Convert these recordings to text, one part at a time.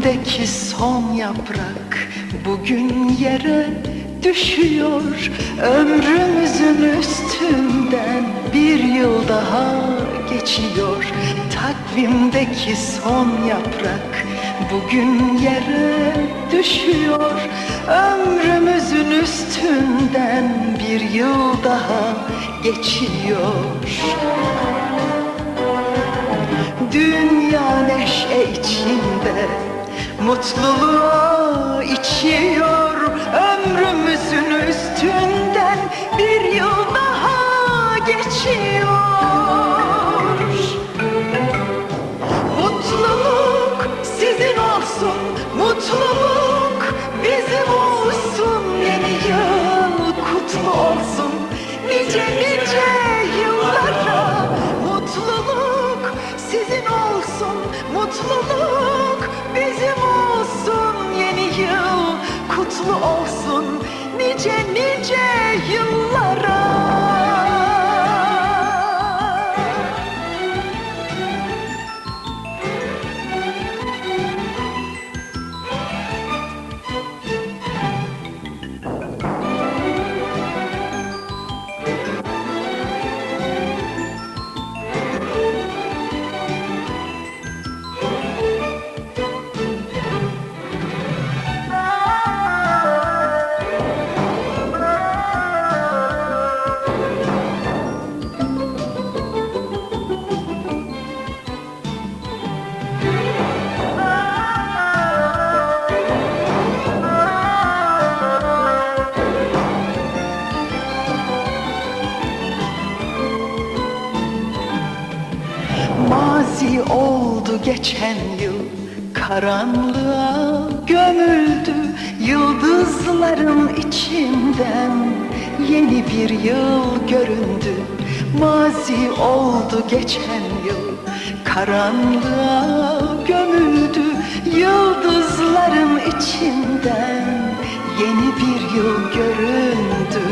Takvimdeki son yaprak bugün yere düşüyor. Ömrümüzün üstünden bir yıl daha geçiyor. Takvimdeki son yaprak bugün yere düşüyor. Ömrümüzün üstünden bir yıl daha geçiyor. Dünya neşe içinde Mutluluğa içiyor Ömrümüzün üstünden. Bir yıl daha geçiyor. Mutluluk sizin olsun Mutluluk bizim olsun. Yeni yıl kutlu olsun. Nice nice yıllara Mutluluk sizin olsun. Mutluluk kutlu olsun Nice nice yıllara Mazi oldu geçen yıl Karanlığa gömüldü Yıldızların içinden. Yeni bir yıl göründü Mazi oldu geçen yıl Karanlığa gömüldü Yıldızların içinden. Yeni bir yıl göründü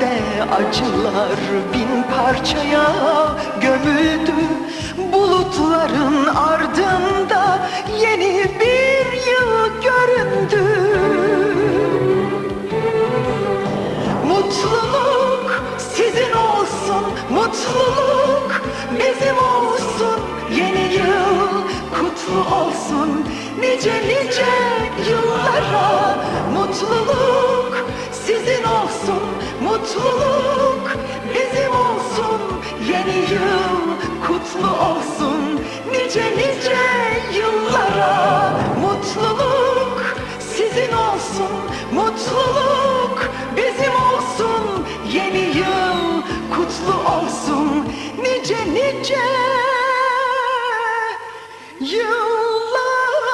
Gönüllerde acılar bin parçaya gömüldü. Bulutların ardında yeni bir yıl göründü. Mutluluk sizin olsun, mutluluk bizim olsun. Yeni yıl kutlu olsun, nice nice yıllara Mutluluk sizin olsun, mutluluk bizim olsun. Yeni yıl kutlu olsun, nice nice yıllara Mutluluk sizin olsun, mutluluk bizim olsun. Yeni yıl kutlu olsun, nice nice yıllara